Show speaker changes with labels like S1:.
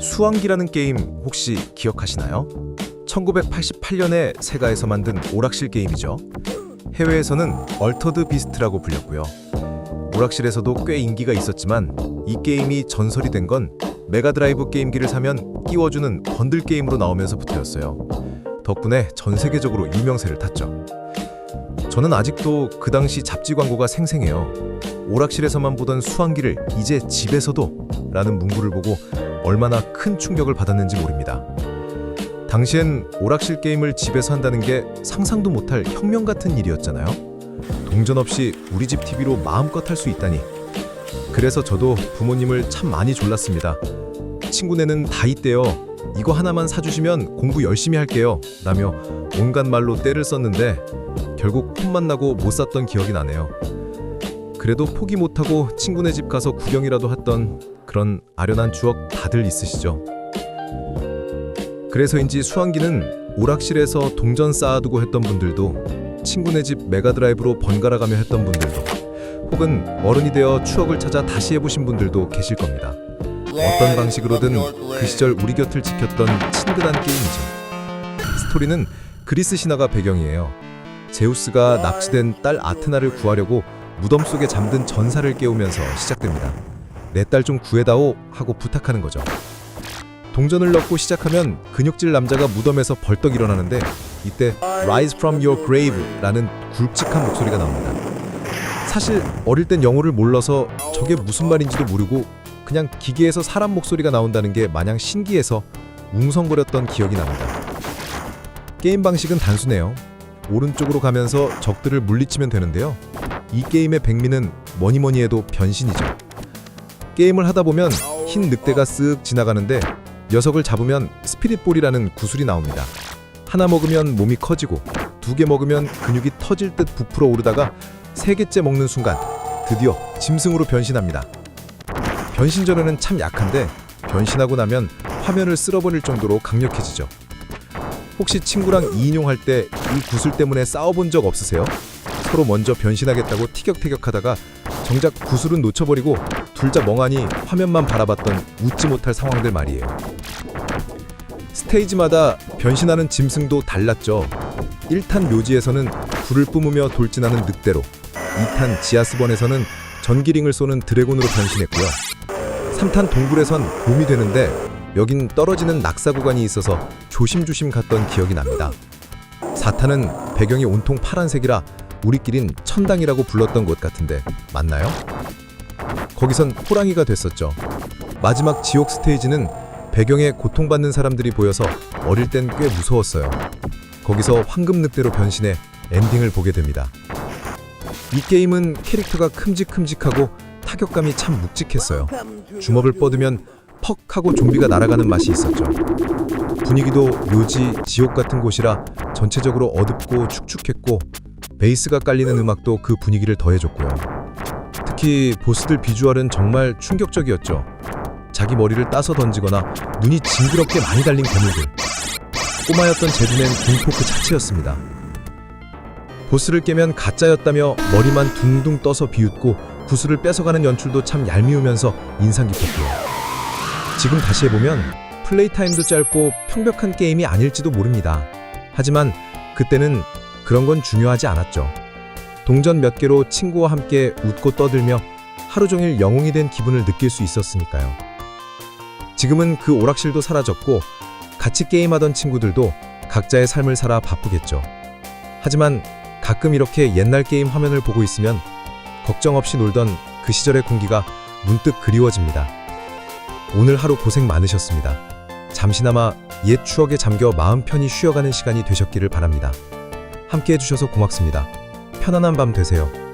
S1: 수왕기라는 게임 혹시 기억하시나요? 1988년에 세가에서 만든 오락실 게임이죠. 해외에서는 얼터드 비스트라고 불렸고요. 오락실에서도 꽤 인기가 있었지만 이 게임이 전설이 된 건 메가드라이브 게임기를 사면 끼워주는 번들 게임으로 나오면서부터였어요. 덕분에 전 세계적으로 유명세를 탔죠. 저는 아직도 그 당시 잡지 광고가 생생해요. 오락실에서만 보던 수왕기를 이제 집에서도 라는 문구를 보고 얼마나 큰 충격을 받았는지 모릅니다. 당시엔 오락실 게임을 집에서 한다는 게 상상도 못할 혁명 같은 일이었잖아요. 동전 없이 우리 집 TV로 마음껏 할 수 있다니. 그래서 저도 부모님을 참 많이 졸랐습니다. 친구네는 다 있대요. 이거 하나만 사주시면 공부 열심히 할게요. 라며 온갖 말로 때를 썼는데 결국 폰만 나고 못 샀던 기억이 나네요. 그래도 포기 못하고 친구네 집 가서 구경이라도 했던 그런 아련한 추억 다들 있으시죠? 그래서인지 수환기는 오락실에서 동전 쌓아두고 했던 분들도 친구네 집 메가드라이브로 번갈아 가며 했던 분들도 혹은 어른이 되어 추억을 찾아 다시 해보신 분들도 계실 겁니다. 어떤 방식으로든 그 시절 우리 곁을 지켰던 친근한 게임이죠. 스토리는 그리스 신화가 배경이에요. 제우스가 납치된 딸 아테나를 구하려고 무덤 속에 잠든 전사를 깨우면서 시작됩니다. 내 딸 좀 구해다오 하고 부탁하는 거죠. 동전을 넣고 시작하면 근육질 남자가 무덤에서 벌떡 일어나는데 이때 Rise from your grave라는 굵직한 목소리가 나옵니다. 사실 어릴 땐 영어를 몰라서 저게 무슨 말인지도 모르고 그냥 기계에서 사람 목소리가 나온다는 게 마냥 신기해서 웅성거렸던 기억이 납니다. 게임 방식은 단순해요. 오른쪽으로 가면서 적들을 물리치면 되는데요. 이 게임의 백미는 뭐니 뭐니 해도 변신이죠. 게임을 하다 보면 흰 늑대가 쓱 지나가는데 녀석을 잡으면 스피릿볼이라는 구슬이 나옵니다. 하나 먹으면 몸이 커지고 두 개 먹으면 근육이 터질 듯 부풀어 오르다가 세 개째 먹는 순간 드디어 짐승으로 변신합니다. 변신 전에는 참 약한데 변신하고 나면 화면을 쓸어버릴 정도로 강력해지죠. 혹시 친구랑 2인용 할 때 이 구슬 때문에 싸워본 적 없으세요? 서로 먼저 변신하겠다고 티격태격하다가 정작 구슬은 놓쳐버리고 둘다 멍하니 화면만 바라봤던 웃지 못할 상황들 말이에요. 스테이지마다 변신하는 짐승도 달랐죠. 1탄 묘지에서는 불을 뿜으며 돌진하는 늑대로 2탄 지하스번에서는 전기링을 쏘는 드래곤으로 변신했고요. 3탄 동굴에선 곰이 되는데 여긴 떨어지는 낙사 구간이 있어서 조심조심 갔던 기억이 납니다. 4탄은 배경이 온통 파란색이라 우리끼린 천당이라고 불렀던 곳 같은데 맞나요? 거기선 호랑이가 됐었죠. 마지막 지옥 스테이지는 배경에 고통받는 사람들이 보여서 어릴 땐 꽤 무서웠어요. 거기서 황금 늑대로 변신해 엔딩을 보게 됩니다. 이 게임은 캐릭터가 큼직큼직하고 타격감이 참 묵직했어요. 주먹을 뻗으면 퍽 하고 좀비가 날아가는 맛이 있었죠. 분위기도 묘지, 지옥 같은 곳이라 전체적으로 어둡고 축축했고 베이스가 깔리는 음악도 그 분위기를 더해줬고요. 특히 보스들 비주얼은 정말 충격적이었죠. 자기 머리를 따서 던지거나 눈이 징그럽게 많이 달린 괴물들. 꼬마였던 제 눈엔 공포 그 자체였습니다. 보스를 깨면 가짜였다며 머리만 둥둥 떠서 비웃고 구슬을 뺏어가는 연출도 참 얄미우면서 인상 깊었고요. 지금 다시 해보면 플레이 타임도 짧고 평벽한 게임이 아닐지도 모릅니다. 하지만 그때는 그런 건 중요하지 않았죠. 동전 몇 개로 친구와 함께 웃고 떠들며 하루 종일 영웅이 된 기분을 느낄 수 있었으니까요. 지금은 그 오락실도 사라졌고 같이 게임하던 친구들도 각자의 삶을 살아 바쁘겠죠. 하지만 가끔 이렇게 옛날 게임 화면을 보고 있으면 걱정 없이 놀던 그 시절의 공기가 문득 그리워집니다. 오늘 하루 고생 많으셨습니다. 잠시나마 옛 추억에 잠겨 마음 편히 쉬어가는 시간이 되셨기를 바랍니다. 함께 해주셔서 고맙습니다. 편안한 밤 되세요.